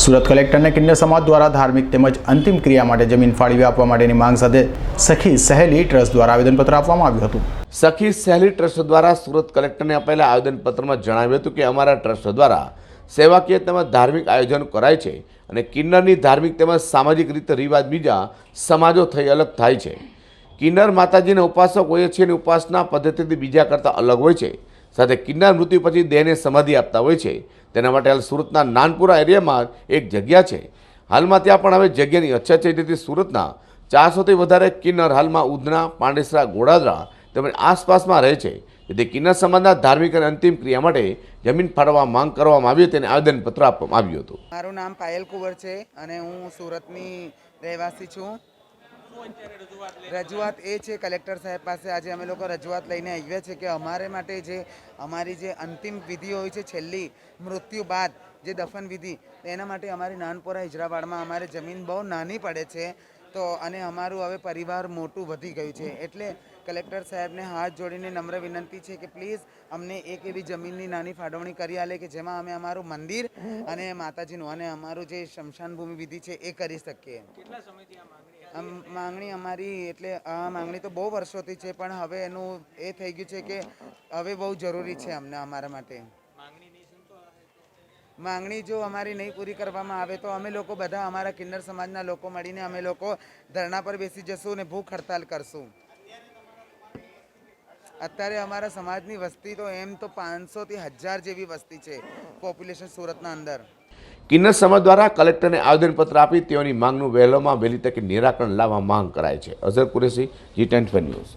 સુરત કલેક્ટરને કિન્નર સમાજ દ્વારા ધાર્મિક તેમજ અંતિમ ક્રિયા માટે જમીન ફાળવી આપવા માટેની માંગ સાથે સખી સહેલી ટ્રસ્ટ દ્વારા આવેદનપત્ર આપવામાં આવ્યું હતું. સખી સહેલી ટ્રસ્ટ દ્વારા સુરત કલેક્ટરને અપાયેલા આવેદનપત્રમાં જણાવ્યું હતું કે અમારા ટ્રસ્ટ દ્વારા સેવાકીય તેમજ ધાર્મિક આયોજન કરાય છે અને કિન્નરની ધાર્મિક તેમજ સામાજિક રીતે રિવાજ બીજા સમાજો થઈ અલગ થાય છે. કિન્નર માતાજીના ઉપાસક હોય છે અને ઉપાસના પદ્ધતિથી બીજા કરતાં અલગ હોય છે. સાથે કિન્નાર મૃત્યુ પછી દેહને સમાધિ આપતા હોય છે. તેના માટે હાલ સુરતના નાનપુરા એરિયામાં એક જગ્યા છે. હાલમાં ત્યાં પણ હવે જગ્યાની અછત છે તેથી સુરતના ચારસોથી વધારે કિન્નર હાલમાં ઉધના, પાંડેસરા, ગોડાદરા તેમજ આસપાસમાં રહે છે. જેથી કિન્નર સમાજના ધાર્મિક અને અંતિમ ક્રિયા માટે જમીન ફાળવવા માંગ કરવામાં આવી તેને આવેદનપત્ર આપવામાં આવ્યું હતું. મારું નામ પાયલ કુંવર છે અને હું સુરતની રહેવાસી છું. રજૂઆત એ છે, કલેક્ટર સાહેબ પાસે આજે અમે લોકો રજૂઆત લઈને આવ્યા છે કે અમારે માટે જે, અમારી જે અંતિમ વિધિ હોય છે, છેલ્લી મૃત્યુ બાદ જે દફન વિધિ એના માટે અમારી નાનપોરા હિજરાવાડમાં અમારે જમીન બહુ નાની પડે છે. તો અને અમારું હવે પરિવાર મોટું વધી ગયું છે. એટલે કલેક્ટર સાહેબને હાથ જોડીને નમ્ર વિનંતી છે કે પ્લીઝ અમને એક એવી જમીનની નાની ફાળવણી કરી આલે કે જેમાં અમે અમારું મંદિર અને માતાજીનું અને અમારું જે શમશાન ભૂમિ વિધિ છે એ કરી શકીએ. માંગણી અમારી એટલે આ માંગણી તો બહુ વર્ષોથી છે પણ હવે એનું એ થઈ ગયું છે કે હવે બહુ જરૂરી છે અમને અમારા માટે. માંગણી જો અમારી નહીં પૂરી કરવામાં આવે તો અમે લોકો બધા અમારા કિન્નર સમાજના લોકો મળીને અમે લોકો ધરણા પર બેસી જશું અને ભૂખ હડતાલ કરશું. અત્યારે અમારા સમાજની વસ્તી તો એમ તો પાંચસોથી હજાર જેવી વસ્તી છે પોપ્યુલેશન સુરતના અંદર. કિન્નર સમાજ દ્વારા કલેક્ટરને આવેદનપત્ર આપી તેઓની માંગનું વહેલોમાં વહેલી તકે નિરાકરણ લાવવા માંગ કરાય છે. Azhar Qureshi G tent news